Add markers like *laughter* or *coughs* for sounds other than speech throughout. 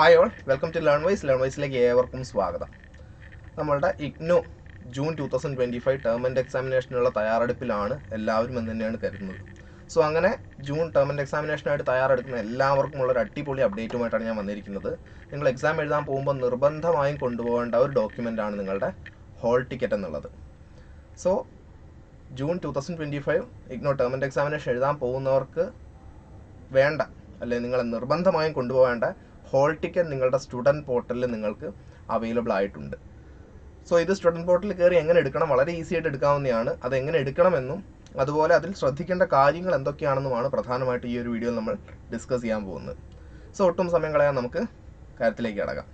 Hi all welcome to learn wise learn വൈസിലേക്ക് ഏവർക്കും സ്വാഗതം. നമ്മളുടെ IGNOU June two thousand twenty five term and എക്സാമിനേഷനുള്ള തയ്യാറെടുപ്പിലാണ് എല്ലാവരും എന്ന് തന്നെയാണ് കരുതുന്നത്. സോ അങ്ങനെ ജൂൺ ടേം ആൻഡ് എക്സാമിനേഷനായിട്ട് തയ്യാറെടുക്കുന്ന എല്ലാവർക്കും ഉള്ള ഒരു അടിപൊളി അപ്ഡേറ്റുമായിട്ടാണ് ഞാൻ വന്നിരിക്കുന്നത്. നിങ്ങൾ എക്സാം എഴുതാൻ പോകുമ്പോൾ നിർബന്ധമായും കൊണ്ടുപോകേണ്ട ഒരു ഡോക്യുമെന്റ് ആണ് നിങ്ങളുടെ ഹോൾ ടിക്കറ്റ് എന്നുള്ളത്. So June two thousand twenty five IGNOU term and examination എഴുതാൻ പോകുന്നവർക്ക് വേണ്ട അല്ലെങ്കിൽ നിങ്ങളെ നിർബന്ധമായും കൊണ്ടുപോകേണ്ട ഹോൾ ടിക്കറ്റ് നിങ്ങളുടെ സ്റ്റുഡന്റ് പോർട്ടലിൽ നിങ്ങൾക്ക് അവൈലബിൾ ആയിട്ടുണ്ട്. സോ ഇത് സ്റ്റുഡന്റ് പോർട്ടലിൽ കയറി എങ്ങനെ എടുക്കണം? വളരെ ഈസി ആയിട്ട് എടുക്കാവുന്നതാണ്. അത് എങ്ങനെ എടുക്കണമെന്നും അതുപോലെ അതിൽ ശ്രദ്ധിക്കേണ്ട കാര്യങ്ങൾ എന്തൊക്കെയാണെന്നുമാണ് പ്രധാനമായിട്ട് ഈ ഒരു വീഡിയോയിൽ നമ്മൾ ഡിസ്കസ് ചെയ്യാൻ പോകുന്നത്. സോ ഒട്ടും സമയം കളയാൻ നമുക്ക് കാര്യത്തിലേക്ക് കിടക്കാം.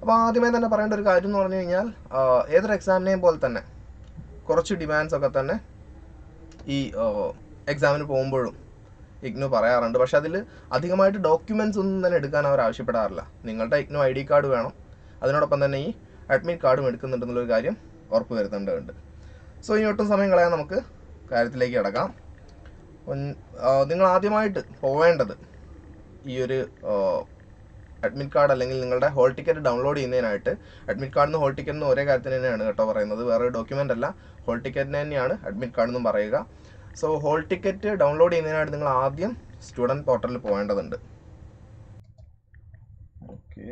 അപ്പോൾ ആദ്യമേ തന്നെ പറയേണ്ട ഒരു കാര്യം എന്ന് പറഞ്ഞു കഴിഞ്ഞാൽ ഏതൊരു എക്സാമിനെയും പോലെ തന്നെ കുറച്ച് ഡിമാൻഡ്സ് ഒക്കെ തന്നെ ഈ എക്സാമിന് പോകുമ്പോഴും ഇഗ്നു പറയാറുണ്ട്. പക്ഷെ അതിൽ അധികമായിട്ട് ഡോക്യുമെന്റ്സ് ഒന്നും തന്നെ എടുക്കാൻ അവർ ആവശ്യപ്പെടാറില്ല. നിങ്ങളുടെ ഇഗ്നു ഐ ഡി കാർഡ് വേണം. അതിനോടൊപ്പം തന്നെ ഈ അഡ്മിറ്റ് കാർഡും എടുക്കുന്നുണ്ടെന്നുള്ളൊരു കാര്യം ഉറപ്പ് വരുത്തേണ്ടതുണ്ട്. സോ ഇനി ഒട്ടും സമയം കളയാൻ നമുക്ക് കാര്യത്തിലേക്ക് കിടക്കാം. നിങ്ങൾ ആദ്യമായിട്ട് പോവേണ്ടത് ഈ ഒരു അഡ്മിറ്റ് കാർഡ് അല്ലെങ്കിൽ നിങ്ങളുടെ ഹോൾ ടിക്കറ്റ് ഡൗൺലോഡ് ചെയ്യുന്നതിനായിട്ട് അഡ്മിറ്റ് കാർഡിൽ ഹോൾ എന്ന് ഒരേ കാര്യത്തിന് തന്നെയാണ് കേട്ടോ പറയുന്നത്. വേറെ ഡോക്യുമെന്റ് അല്ല. ഹോൾ ടിക്കറ്റിന് തന്നെയാണ് അഡ്മിറ്റ് കാർഡ് എന്നും പറയുക. സോ ഹോൾ ടിക്കറ്റ് ഡൗൺലോഡ് ചെയ്യുന്നതിനായിട്ട് നിങ്ങൾ ആദ്യം സ്റ്റുഡന്റ് പോർട്ടലിൽ പോകേണ്ടതുണ്ട്. ഓക്കെ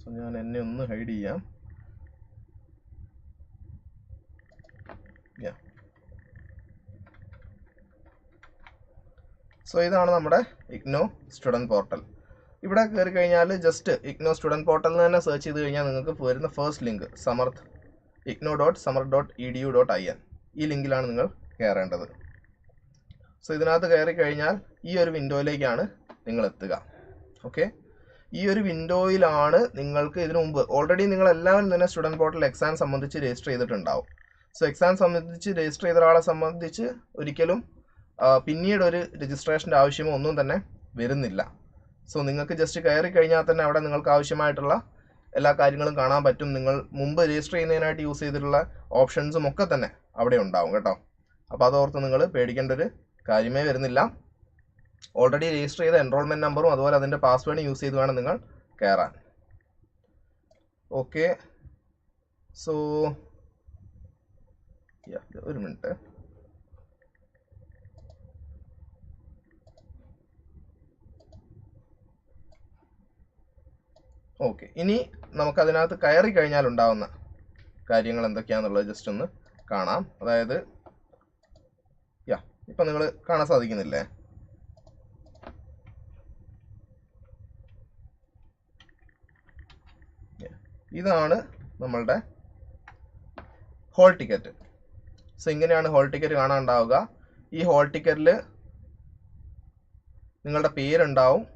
സോ ഞാൻ എന്നെ ഒന്ന് ഹൈഡ് ചെയ്യാം. സോ ഇതാണ് നമ്മുടെ ഇഗ്നോ സ്റ്റുഡന്റ് പോർട്ടൽ ഇവിടെ കയറി കഴിഞ്ഞാൽ ജസ്റ്റ് ഇഗ്നോ സ്റ്റുഡന്റ് എന്ന് തന്നെ സെർച്ച് ചെയ്ത് കഴിഞ്ഞാൽ നിങ്ങൾക്ക് വരുന്ന first link Samarth IGNOU dot Samarth dot E D U dot I N ഈ ലിങ്കിലാണ് നിങ്ങൾ കയറേണ്ടത് സോ ഇതിനകത്ത് കയറി കഴിഞ്ഞാൽ ഈ ഒരു വിൻഡോയിലേക്കാണ് നിങ്ങൾ എത്തുക. ഓക്കെ ഈ ഒരു വിൻഡോയിലാണ് നിങ്ങൾക്ക് ഇതിനു മുമ്പ് ഓൾറെഡി നിങ്ങൾ എല്ലാവരും തന്നെ സ്റ്റുഡന്റ് പോർട്ടൽ എക്സാം സംബന്ധിച്ച് രജിസ്റ്റർ ചെയ്തിട്ടുണ്ടാവും. സോ എക്സാം സംബന്ധിച്ച് രജിസ്റ്റർ ചെയ്ത ഒരാളെ സംബന്ധിച്ച് ഒരിക്കലും പിന്നീട് ഒരു രജിസ്ട്രേഷന്റെ ആവശ്യമോ ഒന്നും തന്നെ വരുന്നില്ല. സോ നിങ്ങൾക്ക് ജസ്റ്റ് കയറി കഴിഞ്ഞാൽ തന്നെ അവിടെ നിങ്ങൾക്ക് ആവശ്യമായിട്ടുള്ള എല്ലാ കാര്യങ്ങളും കാണാൻ പറ്റും. നിങ്ങൾ മുമ്പ് രജിസ്റ്റർ ചെയ്യുന്നതിനായിട്ട് യൂസ് ചെയ്തിട്ടുള്ള ഓപ്ഷൻസും ഒക്കെ തന്നെ അവിടെ ഉണ്ടാവും കേട്ടോ. അപ്പോൾ അതോർത്ത് നിങ്ങൾ പേടിക്കേണ്ട ഒരു കാര്യമേ വരുന്നില്ല. ഓൾറെഡി രജിസ്റ്റർ ചെയ്ത എൻറോൾമെന്റ് നമ്പറും അതുപോലെ അതിന്റെ പാസ്വേഡും യൂസ് ചെയ്ത് വേണം നിങ്ങൾ കയറാൻ ഓക്കെ സോ ഒരു മിനിറ്റ് ഓക്കെ ഇനി നമുക്കതിനകത്ത് കയറി കഴിഞ്ഞാൽ ഉണ്ടാവുന്ന കാര്യങ്ങൾ എന്തൊക്കെയാണെന്നുള്ളത് ജസ്റ്റ് ഒന്ന് കാണാം. അതായത് ഇപ്പം നിങ്ങൾ കാണാൻ സാധിക്കുന്നില്ലേ? ഇതാണ് നമ്മളുടെ ഹോൾ ടിക്കറ്റ് സോ ഇങ്ങനെയാണ് ഹോൾ ടിക്കറ്റ് കാണാനുണ്ടാവുക. ഈ ഹോൾ ടിക്കറ്റിൽ നിങ്ങളുടെ പേരുണ്ടാവും.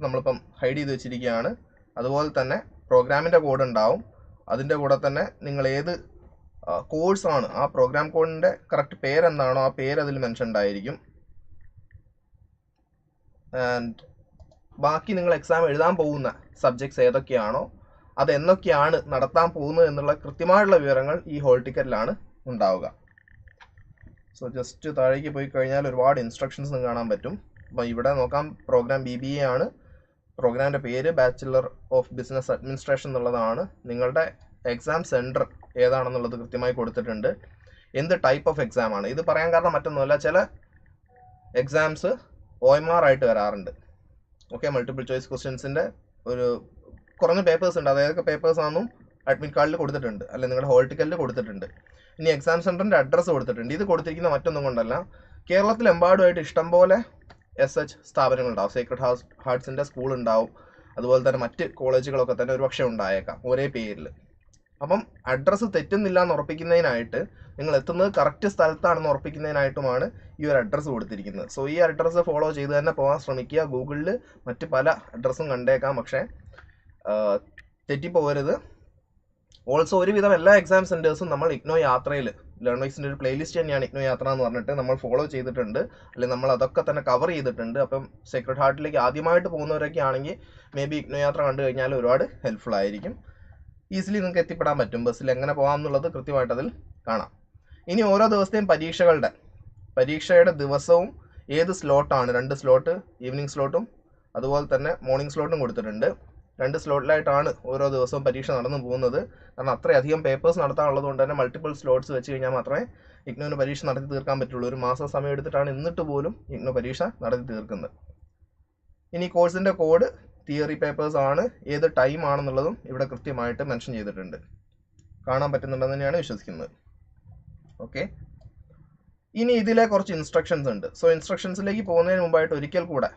നമ്മളിപ്പം ഹൈഡ് ചെയ്ത് വെച്ചിരിക്കുകയാണ്. അതുപോലെ തന്നെ പ്രോഗ്രാമിന്റെ കോഡ് ഉണ്ടാവും. അതിന്റെ കൂടെ തന്നെ നിങ്ങൾ ഏത് കോഴ്സാണ് ആ പ്രോഗ്രാം കോഡിന്റെ കറക്റ്റ് പേരെന്താണോ ആ പേര് അതിൽ മെൻഷൻ ആയിരിക്കും. ആൻഡ് ബാക്കി നിങ്ങൾ എക്സാം എഴുതാൻ പോകുന്ന സബ്ജക്ട്സ് ഏതൊക്കെയാണോ അതെന്നൊക്കെയാണ് നടത്താൻ പോകുന്നത് എന്നുള്ള കൃത്യമായുള്ള വിവരങ്ങൾ ഈ ഹോൾ ടിക്കറ്റിലാണ് ഉണ്ടാവുക. സോ ജസ്റ്റ് താഴേക്ക് പോയി കഴിഞ്ഞാൽ ഒരുപാട് ഇൻസ്ട്രക്ഷൻസ് കാണാൻ പറ്റും. അപ്പോൾ ഇവിടെ നോക്കാം പ്രോഗ്രാം ബി ബി എ ആണ്. പ്രോഗ്രാമിന്റെ പേര് ബാച്ചിലർ ഓഫ് ബിസിനസ് അഡ്മിനിസ്ട്രേഷൻ എന്നുള്ളതാണ് നിങ്ങളുടെ എക്സാം സെന്റർ ഏതാണെന്നുള്ളത് കൃത്യമായി കൊടുത്തിട്ടുണ്ട്. എന്ത് ടൈപ്പ് ഓഫ് എക്സാം ആണ്. ഇത് പറയാൻ കാരണം മറ്റൊന്നുമല്ല ചില എക്സാംസ് ഒ എം ആർ ആയിട്ട് വരാറുണ്ട്. ഓക്കെ മൾട്ടിപ്പിൾ ചോയ്സ് ക്വസ്റ്റ്യൻസിന്റെ ഒരു കുറഞ്ഞ പേപ്പേഴ്സ് ഉണ്ട്. അതായത് പേപ്പേഴ്സ് ആണെന്നും അഡ്മിറ്റ് കാർഡിൽ കൊടുത്തിട്ടുണ്ട്. അല്ലെങ്കിൽ നിങ്ങളുടെ ഹോൾ ടിക്കറ്റിൽ കൊടുത്തിട്ടുണ്ട്. ഇനി എക്സാം സെന്ററിന്റെ അഡ്രസ്സ് കൊടുത്തിട്ടുണ്ട്. ഇത് കൊടുത്തിരിക്കുന്ന മറ്റൊന്നും കൊണ്ടല്ല. കേരളത്തിലെമ്പാടുമായിട്ട് ഇഷ്ടംപോലെ എസ് എച്ച് സ്ഥാപനങ്ങളുണ്ടാവും. സീക്രട്ട് ഹാർട്സ് ഹാർട്സിന്റെ സ്കൂൾ ഉണ്ടാവും. അതുപോലെ തന്നെ മറ്റ് കോളേജുകളൊക്കെ തന്നെ ഒരുപക്ഷെ ഉണ്ടായേക്കാം. ഒരേ പേരിൽ അപ്പം അഡ്രസ്സ് തെറ്റുന്നില്ല എന്ന് ഉറപ്പിക്കുന്നതിനായിട്ട് നിങ്ങൾ എത്തുന്നത് കറക്റ്റ് സ്ഥലത്താണെന്ന് ഉറപ്പിക്കുന്നതിനായിട്ടുമാണ് ഈ ഒരു അഡ്രസ്സ് കൊടുത്തിരിക്കുന്നത്. സോ ഈ അഡ്രസ്സ് ഫോളോ ചെയ്ത് തന്നെ പോകാൻ ശ്രമിക്കുക. ഗൂഗിളിൽ മറ്റ് പല അഡ്രസ്സും കണ്ടേക്കാം. പക്ഷേ തെറ്റിപ്പോകരുത്. ഓൾസോ ഒരുവിധം എല്ലാ എക്സാം സെന്റേഴ്സും നമ്മൾ ഇഗ്നോ യാത്രയിൽ ലേണേഴ്സിന്റെ ഒരു പ്ലേലിസ്റ്റ് തന്നെയാണ് ഇഗ്നോ യാത്ര എന്ന് പറഞ്ഞിട്ട് നമ്മൾ ഫോളോ ചെയ്തിട്ടുണ്ട്. അല്ലെങ്കിൽ നമ്മൾ അതൊക്കെ തന്നെ കവർ ചെയ്തിട്ടുണ്ട്. അപ്പം സെക്രട്ട് ഹാർട്ടിലേക്ക് ആദ്യമായിട്ട് പോകുന്നവരൊക്കെ ആണെങ്കിൽ മേ ബി ഇഗ്നോ യാത്ര കണ്ടു കഴിഞ്ഞാൽ ഒരുപാട് ഹെൽപ്ഫുൾ ആയിരിക്കും. ഈസിലി നിങ്ങൾക്ക് എത്തിപ്പെടാൻ പറ്റും. ബസ്സിൽ എങ്ങനെ പോകാം എന്നുള്ളത് കൃത്യമായിട്ട് അതിൽ കാണാം. ഇനി ഓരോ ദിവസത്തെയും പരീക്ഷകളുടെ പരീക്ഷയുടെ ദിവസവും ഏത് സ്ലോട്ടാണ്? രണ്ട് സ്ലോട്ട് ഈവനിങ് സ്ലോട്ടും അതുപോലെ തന്നെ മോർണിംഗ് സ്ലോട്ടും കൊടുത്തിട്ടുണ്ട്. രണ്ട് സ്ലോട്ടിലായിട്ടാണ് ഓരോ ദിവസവും പരീക്ഷ നടന്നു പോകുന്നത്. കാരണം അത്രയധികം പേപ്പേഴ്സ് നടത്താനുള്ളത് കൊണ്ട് തന്നെ മൾട്ടിപ്പിൾ സ്ലോട്ട്സ് വെച്ച് കഴിഞ്ഞാൽ മാത്രമേ ഇഗ്നോന് പരീക്ഷ നടത്തി തീർക്കാൻ പറ്റുള്ളൂ. ഒരു മാസം സമയം എടുത്തിട്ടാണ് എന്നിട്ട് പോലും ഇഗ്നോ പരീക്ഷ നടത്തി തീർക്കുന്നത്. ഇനി കോഴ്സിന്റെ കോഡ് തിയറി പേപ്പേഴ്സ് ആണ് ഏത് ടൈം ആണെന്നുള്ളതും ഇവിടെ കൃത്യമായിട്ട് മെൻഷൻ ചെയ്തിട്ടുണ്ട്. കാണാൻ പറ്റുന്നുണ്ടെന്ന് തന്നെയാണ് വിശ്വസിക്കുന്നത്. ഓക്കെ. ഇനി ഇതിലെ കുറച്ച് ഇൻസ്ട്രക്ഷൻസ് ഉണ്ട്. സോ ഇൻസ്ട്രക്ഷൻസിലേക്ക് പോകുന്നതിന് മുമ്പായിട്ട് ഒരിക്കൽ കൂടെ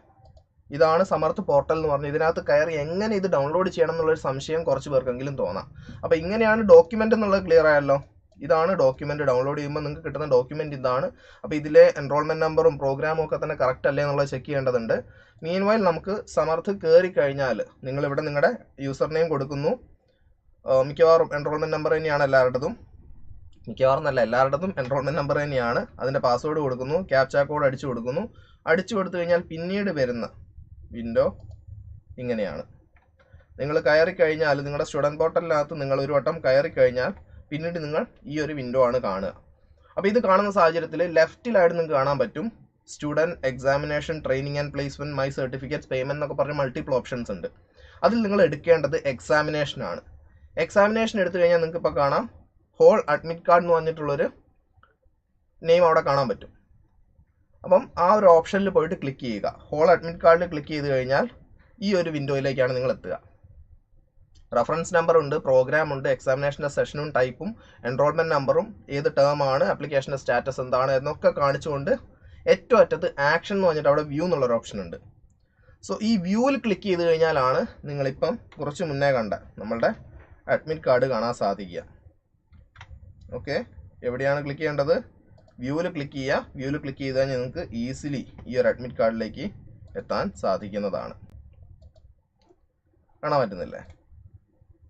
ഇതാണ് സമർത്ഥ് പോർട്ടൽ എന്ന് പറഞ്ഞു ഇതിനകത്ത് കയറി എങ്ങനെ ഇത് ഡൗൺലോഡ് ചെയ്യണം എന്നുള്ളൊരു സംശയം കുറച്ച് പേർക്കെങ്കിലും തോന്നാം. അപ്പോൾ ഇങ്ങനെയാണ് ഡോക്യുമെന്റ് എന്നുള്ളത് ക്ലിയർ ആയല്ലോ? ഇതാണ് ഡോക്യുമെന്റ് ഡൗൺലോഡ് ചെയ്യുമ്പോൾ നിങ്ങൾക്ക് കിട്ടുന്ന ഡോക്യുമെന്റ് ഇതാണ്. അപ്പോൾ ഇതിലെ എൻറോൾമെന്റ് നമ്പറും പ്രോഗ്രാമും ഒക്കെ തന്നെ കറക്റ്റ് അല്ലേ എന്നുള്ളത് ചെക്ക് ചെയ്യേണ്ടതുണ്ട്. മീൻ വൈൽ നമുക്ക് സമർത്ഥ് കയറി കഴിഞ്ഞാൽ നിങ്ങളിവിടെ നിങ്ങളുടെ യൂസർ നെയിം കൊടുക്കുന്നു. മിക്കവാറും എൻറോൾമെന്റ് നമ്പർ തന്നെയാണ് എല്ലാവരുടേതും. മിക്കവാറും നല്ല എല്ലാവരുടേതും എൻറോൾമെന്റ് നമ്പർ തന്നെയാണ്. അതിന്റെ പാസ്വേഡ് കൊടുക്കുന്നു ക്യാപ്ചാ കോഡ് അടിച്ചു കൊടുക്കുന്നു. അടിച്ചു കൊടുത്തു കഴിഞ്ഞാൽ പിന്നീട് വരുന്ന വിൻഡോ ഇങ്ങനെയാണ്. നിങ്ങൾ കയറി കഴിഞ്ഞാൽ നിങ്ങളുടെ സ്റ്റുഡന്റ് പോർട്ടലിനകത്ത് നിങ്ങൾ ഒരു വട്ടം കയറി കഴിഞ്ഞാൽ പിന്നീട് നിങ്ങൾ ഈ ഒരു വിൻഡോ ആണ് കാണുക. അപ്പോൾ ഇത് കാണുന്ന സാഹചര്യത്തിൽ ലെഫ്റ്റിലായിട്ട് നിങ്ങൾക്ക് കാണാൻ പറ്റും. Student examination training and placement my certificates payment എന്നൊക്കെ പറഞ്ഞ് മൾട്ടിപ്പിൾ ഓപ്ഷൻസ് ഉണ്ട്. അതിൽ നിങ്ങൾ എടുക്കേണ്ടത് എക്സാമിനേഷൻ ആണ്. എക്സാമിനേഷൻ എടുത്തു കഴിഞ്ഞാൽ നിങ്ങൾക്ക് ഇപ്പോൾ കാണാം. ഹോൾ അഡ്മിറ്റ് കാർഡ് എന്ന് പറഞ്ഞിട്ടുള്ളൊരു നെയിം അവിടെ കാണാൻ പറ്റും. അപ്പം ആ ഒരു ഓപ്ഷനിൽ പോയിട്ട് ക്ലിക്ക് ചെയ്യുക. ഹോൾ അഡ്മിറ്റ് കാർഡിൽ ക്ലിക്ക് ചെയ്ത് കഴിഞ്ഞാൽ ഈ ഒരു വിൻഡോയിലേക്കാണ് നിങ്ങൾ എത്തുക. റഫറൻസ് നമ്പർ ഉണ്ട് പ്രോഗ്രാം ഉണ്ട് എക്സാമിനേഷന്റെ സെഷനും ടൈപ്പും എൻറോൾമെന്റ് നമ്പറും ഏത് ടേം ആണ് ആപ്ലിക്കേഷന്റെ സ്റ്റാറ്റസ് എന്താണ് എന്നൊക്കെ കാണിച്ചുകൊണ്ട് ഏറ്റവും അറ്റത്ത് ആക്ഷൻ എന്ന് പറഞ്ഞിട്ട് അവിടെ വ്യൂ എന്നുള്ളൊരു ഓപ്ഷൻ ഉണ്ട്. സോ ഈ വ്യൂവിൽ ക്ലിക്ക് ചെയ്ത് കഴിഞ്ഞാലാണ് നിങ്ങളിപ്പം കുറച്ച് മുന്നേ കണ്ട നമ്മളുടെ അഡ്മിറ്റ് കാർഡ് കാണാൻ സാധിക്കുക. ഓക്കെ എവിടെയാണ് ക്ലിക്ക് ചെയ്യേണ്ടത്? വ്യൂവിൽ ക്ലിക്ക് ചെയ്യുക. വ്യൂവിൽ ക്ലിക്ക് ചെയ്ത് കഴിഞ്ഞാൽ നിങ്ങൾക്ക് ഈസിലി ഈ ഒരു അഡ്മിറ്റ് കാർഡിലേക്ക് എത്താൻ സാധിക്കുന്നതാണ്. കാണാൻ പറ്റുന്നില്ലേ?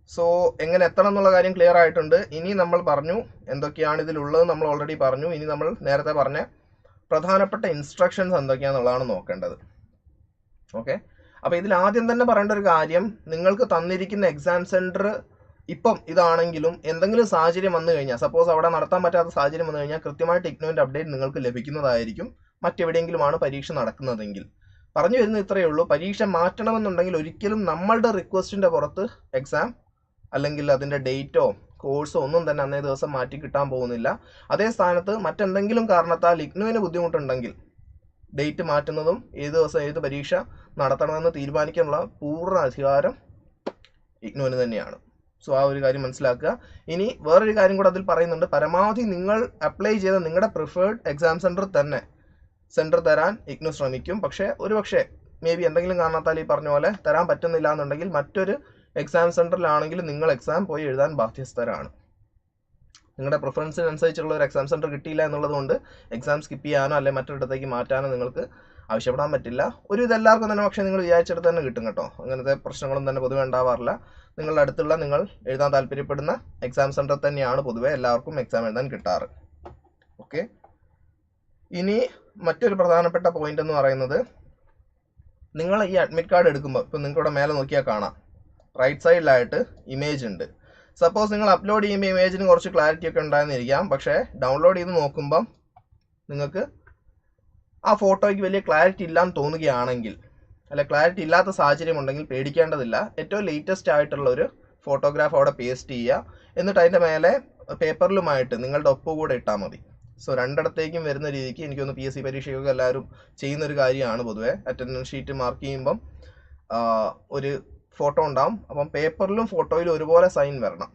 സോ എങ്ങനെ എത്തണം എന്നുള്ള കാര്യം ക്ലിയർ ആയിട്ടുണ്ട്. ഇനി നമ്മൾ പറഞ്ഞു എന്തൊക്കെയാണ് ഇതിലുള്ളത് നമ്മൾ ഓൾറെഡി പറഞ്ഞു. ഇനി നമ്മൾ നേരത്തെ പറഞ്ഞ പ്രധാനപ്പെട്ട ഇൻസ്ട്രക്ഷൻസ് എന്തൊക്കെയാണെന്നുള്ളതാണ് നോക്കേണ്ടത്. ഓക്കെ അപ്പോൾ ഇതിൽ ആദ്യം തന്നെ പറയേണ്ട ഒരു കാര്യം നിങ്ങൾക്ക് തന്നിരിക്കുന്ന എക്സാം സെന്റർ ഇപ്പം ഇതാണെങ്കിലും എന്തെങ്കിലും സാഹചര്യം വന്നു കഴിഞ്ഞാൽ സപ്പോസ് അവിടെ നടത്താൻ പറ്റാത്ത സാഹചര്യം വന്നു കഴിഞ്ഞാൽ കൃത്യമായിട്ട് ഇഗ്നോന്റ് അപ്ഡേറ്റ് നിങ്ങൾക്ക് ലഭിക്കുന്നതായിരിക്കും. മറ്റെവിടെയെങ്കിലുമാണ് പരീക്ഷ നടക്കുന്നതെങ്കിൽ. പറഞ്ഞു വരുന്നത് ഇത്രയേ ഉള്ളൂ. പരീക്ഷ മാറ്റണമെന്നുണ്ടെങ്കിൽ ഒരിക്കലും നമ്മളുടെ റിക്വസ്റ്റിന്റെ പുറത്ത് എക്സാം അല്ലെങ്കിൽ അതിന്റെ ഡേറ്റോ കോഴ്സോ ഒന്നും തന്നെ അന്നേ ദിവസം മാറ്റി കിട്ടാൻ പോകുന്നില്ല. അതേ സ്ഥാനത്ത് മറ്റെന്തെങ്കിലും കാരണത്താൽ ഇഗ്നുവിന് ബുദ്ധിമുട്ടുണ്ടെങ്കിൽ ഡേറ്റ് മാറ്റുന്നതും ഏത് ദിവസം ഏത് പരീക്ഷ നടത്തണമെന്ന് തീരുമാനിക്കാനുള്ള പൂർണ അധികാരം ഇഗ്നുവിന് തന്നെയാണ്. സോ ആ ഒരു കാര്യം മനസ്സിലാക്കുക. ഇനി വേറൊരു കാര്യം കൂടെ അതിൽ പറയുന്നുണ്ട്. പരമാവധി നിങ്ങൾ അപ്ലൈ ചെയ്ത നിങ്ങളുടെ പ്രിഫേർഡ് എക്സാം സെന്റർ തന്നെ സെന്റർ തരാൻ ഇഗ്നു ശ്രമിക്കും. പക്ഷേ ഒരു പക്ഷേ മേ ബി എന്തെങ്കിലും കാരണത്താൽ ഈ പറഞ്ഞ പോലെ തരാൻ പറ്റുന്നില്ല എന്നുണ്ടെങ്കിൽ മറ്റൊരു എക്സാം സെന്ററിലാണെങ്കിൽ നിങ്ങൾ എക്സാം പോയി എഴുതാൻ ബാധ്യസ്ഥരാണ്. നിങ്ങളുടെ പ്രിഫറൻസിനനുസരിച്ചുള്ള ഒരു എക്സാം സെന്റർ കിട്ടിയില്ല എന്നുള്ളതുകൊണ്ട് എക്സാം സ്കിപ്പ് ചെയ്യാനോ അല്ലെങ്കിൽ മറ്റൊരിടത്തേക്ക് മാറ്റാനോ നിങ്ങൾക്ക് ആവശ്യപ്പെടാൻ പറ്റില്ല. ഒരു ഇതെല്ലാവർക്കും തന്നെ പക്ഷേ നിങ്ങൾ വിചാരിച്ചെടുത്ത് തന്നെ കിട്ടും കേട്ടോ. അങ്ങനത്തെ പ്രശ്നങ്ങളും തന്നെ പൊതുവെ ഉണ്ടാവാറില്ല. നിങ്ങളുടെ അടുത്തുള്ള നിങ്ങൾ എഴുതാൻ താല്പര്യപ്പെടുന്ന എക്സാം സെന്റർ തന്നെയാണ് പൊതുവെ എല്ലാവർക്കും എക്സാം എഴുതാൻ കിട്ടാറ്. ഓക്കെ ഇനി മറ്റൊരു പ്രധാനപ്പെട്ട പോയിന്റ് എന്ന് പറയുന്നത് നിങ്ങൾ ഈ അഡ്മിറ്റ് കാർഡ് എടുക്കുമ്പോൾ ഇപ്പം നിങ്ങൾക്കിവിടെ മേലെ നോക്കിയാൽ കാണാം. റൈറ്റ് സൈഡിലായിട്ട് ഇമേജ് ഉണ്ട്. സപ്പോസ് നിങ്ങൾ അപ്ലോഡ് ചെയ്യുമ്പോൾ ഇമേജിന് കുറച്ച് ക്ലാരിറ്റി ഒക്കെ ഉണ്ടായിരുന്നിരിക്കാം. പക്ഷേ ഡൗൺലോഡ് ചെയ്ത് നോക്കുമ്പം നിങ്ങൾക്ക് ആ ഫോട്ടോയ്ക്ക് വലിയ ക്ലാരിറ്റി ഇല്ലാന്ന് തോന്നുകയാണെങ്കിൽ അല്ല ക്ലാരിറ്റി ഇല്ലാത്ത സാഹചര്യം ഉണ്ടെങ്കിൽ പേടിക്കേണ്ടതില്ല. ഏറ്റവും ലേറ്റസ്റ്റ് ആയിട്ടുള്ള ഒരു ഫോട്ടോഗ്രാഫ് അവിടെ പേസ്റ്റ് ചെയ്യുക. എന്നിട്ട് അതിന്റെ മേലെ പേപ്പറിലുമായിട്ട് നിങ്ങളുടെ ഒപ്പ് കൂടെ ഇട്ടാൽ മതി. സോ രണ്ടിടത്തേക്കും വരുന്ന രീതിക്ക് എനിക്കൊന്ന് പി എസ് സി പരീക്ഷയൊക്കെ എല്ലാവരും ചെയ്യുന്നൊരു കാര്യമാണ് പൊതുവേ. അറ്റൻഡൻസ് ഷീറ്റ് മാർക്ക് ചെയ്യുമ്പം ഒരു ഫോട്ടോ ഉണ്ടാവും. അപ്പം പേപ്പറിലും ഫോട്ടോയിലും ഒരുപോലെ സൈൻ വരണം.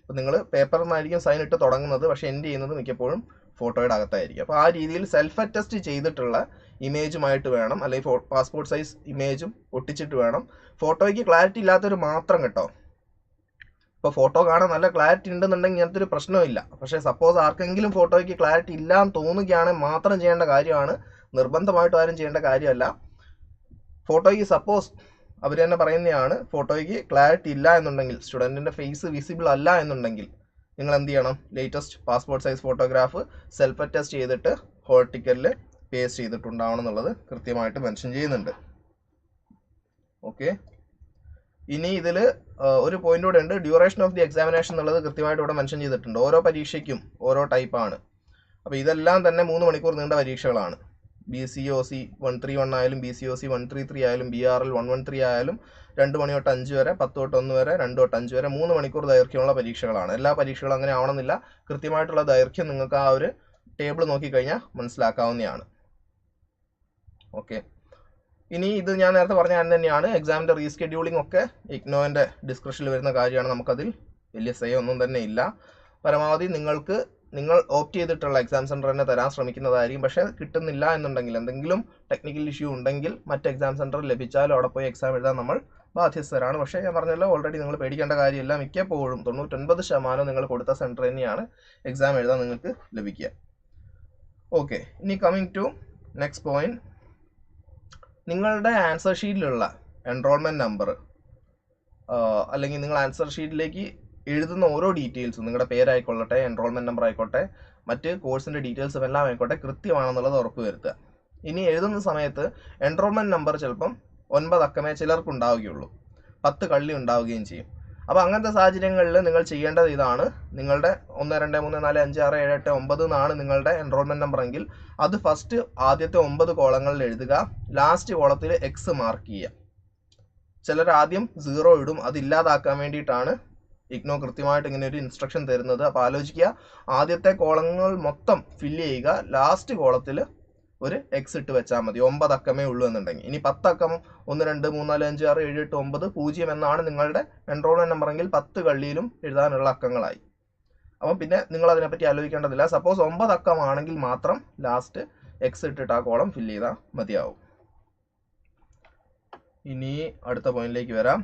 അപ്പം നിങ്ങൾ പേപ്പറിൽ നിന്നായിരിക്കും സൈൻ ഇട്ട് തുടങ്ങുന്നത്. പക്ഷേ എൻഡ് ചെയ്യുന്നത് മിക്കപ്പോഴും ഫോട്ടോയുടെ അകത്തായിരിക്കും. അപ്പോൾ ആ രീതിയിൽ സെൽഫ് അറ്റസ്റ്റ് ചെയ്തിട്ടുള്ള ഇമേജുമായിട്ട് വേണം. അല്ലെങ്കിൽ പാസ്പോർട്ട് സൈസ് ഇമേജും ഒട്ടിച്ചിട്ട് വേണം. ഫോട്ടോയ്ക്ക് ക്ലാരിറ്റി ഇല്ലാത്തൊരു മാത്രം കേട്ടോ. ഇപ്പോൾ ഫോട്ടോ കാണാൻ നല്ല ക്ലാരിറ്റി ഉണ്ടെന്നുണ്ടെങ്കിൽ ഇങ്ങനത്തെ ഒരു പ്രശ്നമില്ല പക്ഷേ സപ്പോസ് ആർക്കെങ്കിലും ഫോട്ടോയ്ക്ക് ക്ലാരിറ്റി ഇല്ല എന്ന് തോന്നുകയാണെങ്കിൽ മാത്രം ചെയ്യേണ്ട കാര്യമാണ്. നിർബന്ധമായിട്ടും ആരും ചെയ്യേണ്ട കാര്യമല്ല. ഫോട്ടോയ്ക്ക് സപ്പോസ് അവർ തന്നെ പറയുന്നതാണ് ഫോട്ടോയ്ക്ക് ക്ലാരിറ്റി ഇല്ല എന്നുണ്ടെങ്കിൽ സ്റ്റുഡന്റിന്റെ ഫേസ് വിസിബിൾ അല്ല എന്നുണ്ടെങ്കിൽ നിങ്ങൾ എന്ത് ചെയ്യണം? Latest passport size photograph self attest ചെയ്തിട്ട് ഹോൾ ടിക്കറ്റിൽ പേസ്റ്റ് ചെയ്തിട്ടുണ്ടാവണം എന്നുള്ളത് കൃത്യമായിട്ട് മെൻഷൻ ചെയ്യുന്നുണ്ട്. ഓക്കെ ഇനി ഇതിൽ ഒരു പോയിന്റ് കൂടെ ഉണ്ട്. ഡ്യൂറേഷൻ ഓഫ് ദി എക്സാമിനേഷൻ എന്നുള്ളത് കൃത്യമായിട്ട് ഇവിടെ മെൻഷൻ ചെയ്തിട്ടുണ്ട്. ഓരോ പരീക്ഷയ്ക്കും ഓരോ ടൈപ്പാണ് അപ്പോൾ ഇതെല്ലാം തന്നെ മൂന്ന് മണിക്കൂർ നീണ്ട പരീക്ഷകളാണ്. B C O C one three one ആയാലും B C O C one three three ആയാലും B R L one one three ആയാലും രണ്ട് മണി തൊട്ട് അഞ്ച് വരെ പത്ത് തൊട്ട് ഒന്ന് വരെ രണ്ട് തൊട്ട് അഞ്ച് വരെ മൂന്ന് മണിക്കൂർ ദൈർഘ്യമുള്ള പരീക്ഷകളാണ്. എല്ലാ പരീക്ഷകളും അങ്ങനെ ആവണമെന്നില്ല. കൃത്യമായിട്ടുള്ള ദൈർഘ്യം നിങ്ങൾക്ക് ആ ഒരു ടേബിൾ നോക്കിക്കഴിഞ്ഞാൽ മനസ്സിലാക്കാവുന്നതാണ്. ഓക്കെ. ഇനി ഇത് ഞാൻ നേരത്തെ പറഞ്ഞ കാര്യം തന്നെയാണ്. എക്സാമിന്റെ റീസ്കെഡ്യൂളിംഗ് ഒക്കെ ഇഗ്നോന്റെ ഡിസ്ക്രിപ്ഷനിൽ വരുന്ന കാര്യമാണ്. നമുക്കതിൽ വലിയ സേ ഒന്നും തന്നെ ഇല്ല. പരമാവധി നിങ്ങൾക്ക് നിങ്ങൾ ഓപ്റ്റ് ചെയ്തിട്ടുള്ള എക്സാം സെന്റർ തന്നെ തരാൻ ശ്രമിക്കുന്നതായിരിക്കും. പക്ഷേ കിട്ടുന്നില്ല എന്നുണ്ടെങ്കിൽ എന്തെങ്കിലും ടെക്നിക്കൽ ഇഷ്യൂ ഉണ്ടെങ്കിൽ മറ്റ് എക്സാം സെന്റർ ലഭിച്ചാലും അവിടെ പോയി എക്സാം എഴുതാൻ നമ്മൾ ബാധ്യസ്ഥരാണ്. പക്ഷേ ഞാൻ പറഞ്ഞല്ലോ ഓൾറെഡി നിങ്ങൾ പേടിക്കേണ്ട കാര്യമില്ല. മിക്കപ്പോഴും തൊണ്ണൂറ്റൊൻപത് ശതമാനം നിങ്ങൾ കൊടുത്ത സെന്റർ തന്നെയാണ് എക്സാം എഴുതാൻ നിങ്ങൾക്ക് ലഭിക്കുക. ഓക്കെ ഇനി കമ്മിങ് ടു നെക്സ്റ്റ് പോയിന്റ് നിങ്ങളുടെ ആൻസർ ഷീറ്റിലുള്ള എൻറോൾമെന്റ് നമ്പർ അല്ലെങ്കിൽ നിങ്ങൾ ആൻസർ ഷീറ്റിലേക്ക് എഴുതുന്ന ഓരോ ഡീറ്റെയിൽസും നിങ്ങളുടെ പേരായിക്കൊള്ളട്ടെ എൻറോൾമെന്റ് നമ്പർ ആയിക്കോട്ടെ മറ്റ് കോഴ്സിന്റെ ഡീറ്റെയിൽസും എല്ലാം ആയിക്കോട്ടെ കൃത്യമാണെന്നുള്ളത് ഉറപ്പ് വരുത്തുക. ഇനി എഴുതുന്ന സമയത്ത് എൻറോൾമെന്റ് നമ്പർ ചിലപ്പം ഒൻപത് അക്കമേ ചിലർക്ക് ഉണ്ടാവുകയുള്ളൂ പത്ത് കള്ളി ഉണ്ടാവുകയും ചെയ്യും. അപ്പോൾ അങ്ങനത്തെ സാഹചര്യങ്ങളിൽ നിങ്ങൾ ചെയ്യേണ്ടത് ഇതാണ്. നിങ്ങളുടെ ഒന്ന് രണ്ട് മൂന്ന് നാല് അഞ്ച് ആറ് ഏഴ് എട്ട് ഒമ്പത് എന്നാണ് നിങ്ങളുടെ എൻറോൾമെന്റ് നമ്പർ എങ്കിൽ അത് ഫസ്റ്റ് ആദ്യത്തെ ഒമ്പത് കോളങ്ങളിൽ എഴുതുക. ലാസ്റ്റ് കോളത്തിൽ എക്സ് മാർക്ക് ചെയ്യുക. ചിലർ ആദ്യം സീറോ ഇടും. അത് ഇല്ലാതാക്കാൻ വേണ്ടിയിട്ടാണ് ഇഗ്നോ കൃത്യമായിട്ട് ഇങ്ങനെ ഒരു ഇൻസ്ട്രക്ഷൻ തരുന്നത്. അപ്പോൾ ആലോചിക്കുക ആദ്യത്തെ കോളങ്ങൾ മൊത്തം ഫില്ല് ചെയ്യുക. ലാസ്റ്റ് കോളത്തിൽ ഒരു എക്സ് ഇട്ട് വെച്ചാൽ മതി. ഒമ്പത് അക്കമേ ഉള്ളൂ എന്നുണ്ടെങ്കിൽ. ഇനി പത്തക്കം ഒന്ന് രണ്ട് മൂന്ന് നാല് അഞ്ച് ആറ് ഏഴ് എട്ട് ഒമ്പത് പൂജ്യം എന്നാണ് നിങ്ങളുടെ എൻറോൾമെന്റ് നമ്പറെങ്കിൽ പത്ത് കള്ളിയിലും എഴുതാനുള്ള അക്കങ്ങളായി. അപ്പം പിന്നെ നിങ്ങൾ അതിനെപ്പറ്റി ആലോചിക്കേണ്ടതില്ല. സപ്പോസ് ഒമ്പത് അക്കമാണെങ്കിൽ മാത്രം ലാസ്റ്റ് എക്സ് ഇട്ടിട്ട് ആ കോളം ഫില്ല് ചെയ്താൽ മതിയാവും. ഇനി അടുത്ത പോയിന്റിലേക്ക് വരാം.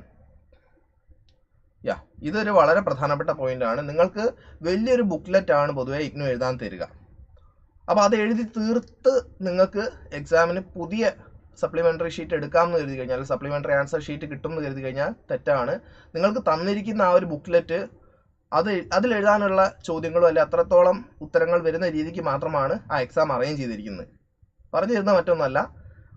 യാ ഇതൊരു വളരെ പ്രധാനപ്പെട്ട പോയിന്റ് ആണ്. നിങ്ങൾക്ക് വലിയൊരു ബുക്ക്ലെറ്റ് ആണ് പൊതുവെ ഇഗ്നോ എഴുതാൻ തരിക. അപ്പോൾ അത് എഴുതി തീർത്ത് നിങ്ങൾക്ക് എക്സാമിന് പുതിയ സപ്ലിമെന്ററി ഷീറ്റ് എടുക്കാമെന്ന് കരുതി കഴിഞ്ഞാൽ സപ്ലിമെന്ററി ആൻസർ ഷീറ്റ് കിട്ടുമെന്ന് കരുതി കഴിഞ്ഞാൽ തെറ്റാണ്. നിങ്ങൾക്ക് തന്നിരിക്കുന്ന ആ ഒരു ബുക്ക്ലെറ്റ് അത് അതിലെഴുതാനുള്ള ചോദ്യങ്ങളോ അല്ലെ അത്രത്തോളം ഉത്തരങ്ങൾ വരുന്ന രീതിക്ക് മാത്രമാണ് ആ എക്സാം അറേഞ്ച് ചെയ്തിരിക്കുന്നത്. പറഞ്ഞു തരുന്ന മറ്റൊന്നല്ല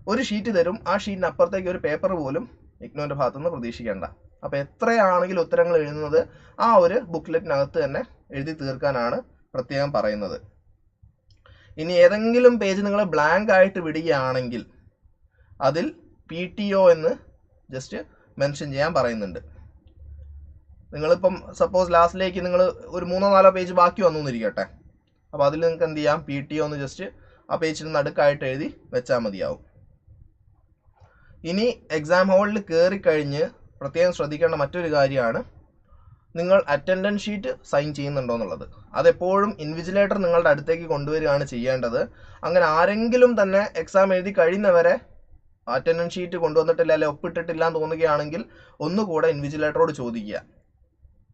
ഒരു ഷീറ്റ് തരും. ആ ഷീറ്റിന് അപ്പുറത്തേക്ക് ഒരു പേപ്പർ പോലും ഇഗ്നോന്റെ ഭാഗത്തുനിന്ന് പ്രതീക്ഷിക്കേണ്ട. അപ്പോൾ എത്രയാണെങ്കിലും ഉത്തരങ്ങൾ എഴുതുന്നത് ആ ഒരു ബുക്ക്ലെറ്റിനകത്ത് തന്നെ എഴുതി തീർക്കാനാണ് പ്രത്യേകം പറയുന്നത്. ഇനി ഏതെങ്കിലും പേജ് നിങ്ങൾ ബ്ലാങ്ക് ആയിട്ട് വിടുകയാണെങ്കിൽ അതിൽ പി ടി ഒ എന്ന് ജസ്റ്റ് മെൻഷൻ ചെയ്യാൻ പറയുന്നുണ്ട്. നിങ്ങളിപ്പം സപ്പോസ് ലാസ്റ്റിലേക്ക് നിങ്ങൾ ഒരു മൂന്നോ നാലോ പേജ് ബാക്കി വന്നു എന്നിരിക്കട്ടെ അപ്പോൾ അതിൽ നിങ്ങൾക്ക് എന്ത് ചെയ്യാം? പി ടി ഒ എന്ന് ജസ്റ്റ് ആ പേജിന് നടുക്കായിട്ട് എഴുതി വെച്ചാൽ മതിയാവും. ഇനി എക്സാം ഹാളിൽ കയറി കഴിഞ്ഞ് പ്രത്യേകം ശ്രദ്ധിക്കേണ്ട മറ്റൊരു കാര്യമാണ് നിങ്ങൾ അറ്റൻഡൻസ് ഷീറ്റ് സൈൻ ചെയ്യുന്നുണ്ടോ എന്നുള്ളത്. അതെപ്പോഴും ഇൻവിജിലേറ്റർ നിങ്ങളുടെ അടുത്തേക്ക് കൊണ്ടുവരികയാണ് ചെയ്യേണ്ടത്. അങ്ങനെ ആരെങ്കിലും തന്നെ എക്സാം എഴുതി കഴിയുന്നവരെ അറ്റൻഡൻസ് ഷീറ്റ് കൊണ്ടുവന്നിട്ടില്ല അല്ലെ ഒപ്പിട്ടിട്ടില്ല എന്ന് തോന്നുകയാണെങ്കിൽ ഒന്നുകൂടെ ഇൻവിജിലേറ്ററോട് ചോദിക്കുക.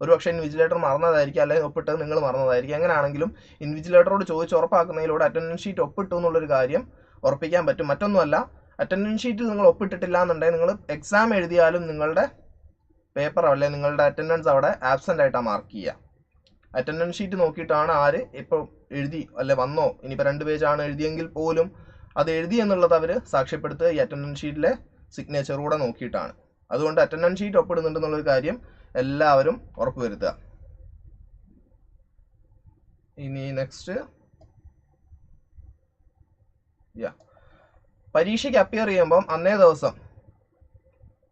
ഒരു പക്ഷേ ഇൻവിജിലേറ്റർ മറന്നതായിരിക്കും അല്ലെങ്കിൽ ഒപ്പിട്ടത് നിങ്ങൾ മറന്നതായിരിക്കും. അങ്ങനെയാണെങ്കിലും ഇൻവിജിലേറ്ററോട് ചോദിച്ച് ഉറപ്പാക്കുന്നതിലൂടെ അറ്റൻഡൻസ് ഷീറ്റ് ഒപ്പിട്ടു എന്നുള്ളൊരു കാര്യം ഉറപ്പിക്കാൻ പറ്റും. മറ്റൊന്നുമല്ല അറ്റൻഡൻസ് ഷീറ്റിൽ നിങ്ങൾ ഒപ്പിട്ടിട്ടില്ല എന്നുണ്ടെങ്കിൽ നിങ്ങൾ എക്സാം എഴുതിയാലും നിങ്ങളുടെ പേപ്പർ അല്ലെ നിങ്ങളുടെ അറ്റൻഡൻസ് അവിടെ ആബ്സെന്റ് ആയിട്ടാണ് മാർക്ക് ചെയ്യുക. അറ്റൻഡൻസ് ഷീറ്റ് നോക്കിയിട്ടാണ് ആര് ഇപ്പോൾ എഴുതി അല്ലെ വന്നോ? ഇനിയിപ്പോൾ രണ്ട് പേജാണ് എഴുതിയെങ്കിൽ പോലും അത് എഴുതി എന്നുള്ളത് അവർ സാക്ഷ്യപ്പെടുത്തുക ഈ അറ്റൻഡൻസ് ഷീറ്റിലെ സിഗ്നേച്ചർ കൂടെ നോക്കിയിട്ടാണ്. അതുകൊണ്ട് അറ്റൻഡൻസ് ഷീറ്റ് ഒപ്പിടുന്നുണ്ടെന്നുള്ളൊരു കാര്യം എല്ലാവരും ഉറപ്പുവരുത്തുക ഇനി നെക്സ്റ്റ് യാ പരീക്ഷയ്ക്ക് അപ്പിയർ ചെയ്യുമ്പം അന്നേ ദിവസം